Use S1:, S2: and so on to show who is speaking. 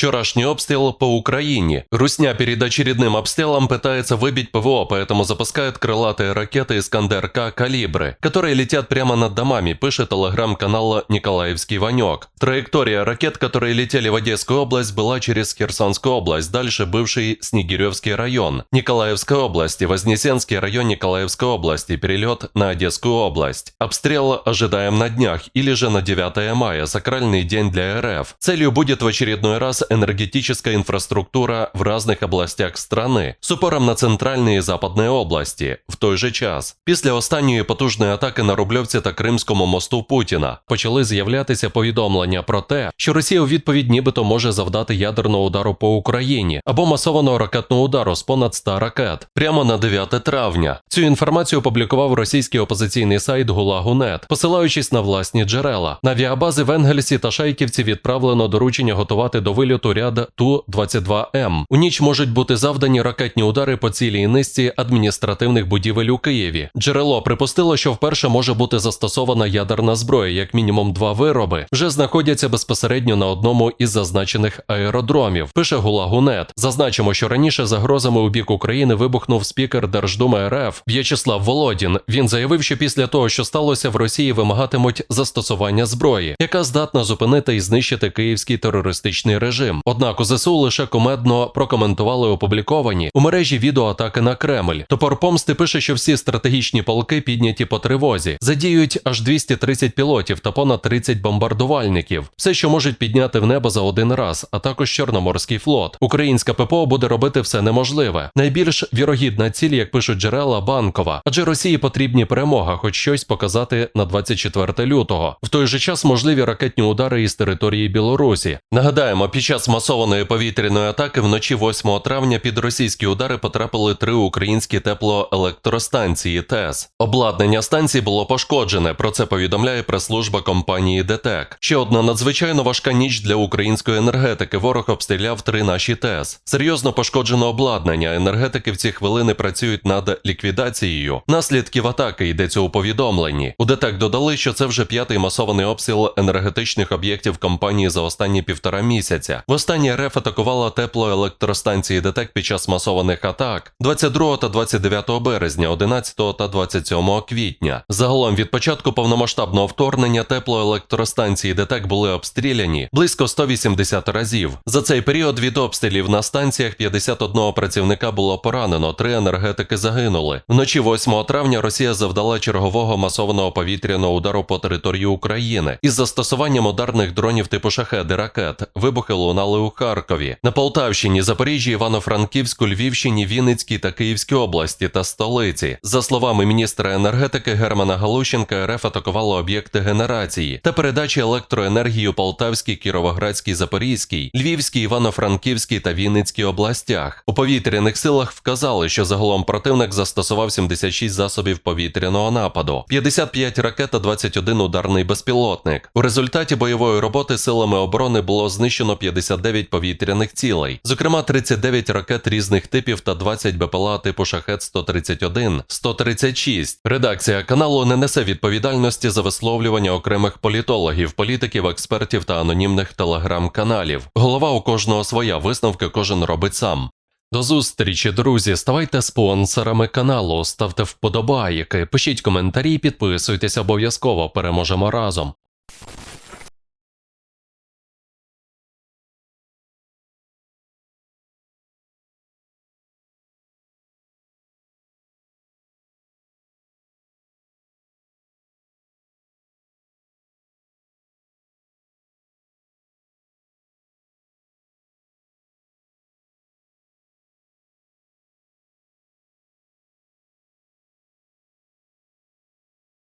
S1: Вчорашний обстрел по Украине. Русня перед очередным обстрелом пытается выбить ПВО, поэтому запускает крылатые ракеты «Искандер-К» «Калибры», которые летят прямо над домами, пишет телеграм-канал «Николаевский Ванек». Траектория ракет, которые летели в Одесскую область, была через Херсонскую область, дальше бывший Снегиревский район, Николаевской области, Вознесенский район Николаевской области, перелет на Одесскую область. Обстрел ожидаем на днях или же на 9 мая, сакральный день для РФ. Целью будет в очередной раз энергетическая инфраструктура в разных областях страны, з упором на центральні і западні області в той же час. Після останньої потужної атаки на Рубльовці та Кримському мосту Путіна почали з'являтися повідомлення про те, що Росія у відповідь нібито може завдати ядерного удару по Україні або масованого ракетного удару з понад 100 ракет прямо на 9 травня. Цю інформацію опублікував російський опозиційний сайт Гулагу.нет, посилаючись на власні джерела. На авіабази в Енгельсі та Шайківці відправлено доручення готувати до вильоту ряд Ту-22М. У ніч можуть бути завдані ракетні удари по цілій низці адміністративних будівель у Києві. Джерело припустило, що вперше може бути застосована ядерна зброя, як мінімум два вироби, вже знаходяться безпосередньо на одному із зазначених аеродромів. Пише Гулагу.нет. Зазначимо, що раніше загрозами у бік України вибухнув спікер Держдуми РФ В'ячеслав Володін. Він заявив, що після того, що сталося в Росії, вимагатимуть застосування зброї, яка здатна зупинити і знищити київський терористичний режим. Однак у ЗСУ лише комедно прокоментували опубліковані у мережі відеоатаки на Кремль. Топор помсти пише, що всі стратегічні полки підняті по тривозі, задіють аж 230 пілотів та понад 30 бомбардувальників. Все, що можуть підняти в небо за один раз, а також Чорноморський флот. Українська ППО буде робити все неможливе. Найбільш вірогідна ціль, як пишуть джерела, банкова, адже Росії потрібні перемога, хоч щось показати на 24 лютого. В той же час можливі ракетні удари із території Білорусі. Нагадаємо, під час масованої повітряної атаки вночі 8 травня під російські удари потрапили три українські теплоелектростанції ТЕС. Обладнання станцій було пошкоджене. Про це повідомляє прес-служба компанії ДТЕК. Ще одна надзвичайно важка ніч для української енергетики. Ворог обстріляв три наші ТЕС. Серйозно пошкоджено обладнання. Енергетики в ці хвилини працюють над ліквідацією. Наслідків атаки йдеться у повідомленні. У ДТЕК додали, що це вже п'ятий масований обстріл енергетичних об'єктів компанії за останні півтора місяця. Востаннє РФ атакувала теплоелектростанції ДТЕК під час масованих атак 22 та 29 березня, 11 та 27 квітня. Загалом від початку повномасштабного вторгнення теплоелектростанції ДТЕК були обстріляні близько 180 разів. За цей період від обстрілів на станціях 51 працівника було поранено, три енергетики загинули. Вночі 8 травня Росія завдала чергового масованого повітряного удару по території України із застосуванням ударних дронів типу шахеди ракет. Вибухи лунали у Харкові, на Полтавщині, Запоріжжі, Івано-Франківську, Львівщині, Вінницькій та Київській області та столиці. За словами міністра енергетики Германа Галущенка, РФ атакувала об'єкти генерації та передачі електроенергії у Полтавській, Кіровоградській, Запорізькій, Львівській, Івано-Франківській та Вінницькій областях. У повітряних силах вказали, що загалом противник застосував 76 засобів повітряного нападу, 55 ракет та 21 ударний безпілотник. У результаті бойової роботи силами оборони було знищено 59 повітряних цілей, зокрема 39 ракет різних типів та 20 БПЛА типу шахет 131, 136. Редакція каналу не несе відповідальності за висловлювання окремих політологів, політиків, експертів та анонімних телеграм-каналів. Голова у кожного своя висновки кожен робить сам. До зустрічі, друзі. Ставайте спонсорами каналу, ставте вподобайки, пишіть коментарі, підписуйтесь обов'язково. Переможемо разом.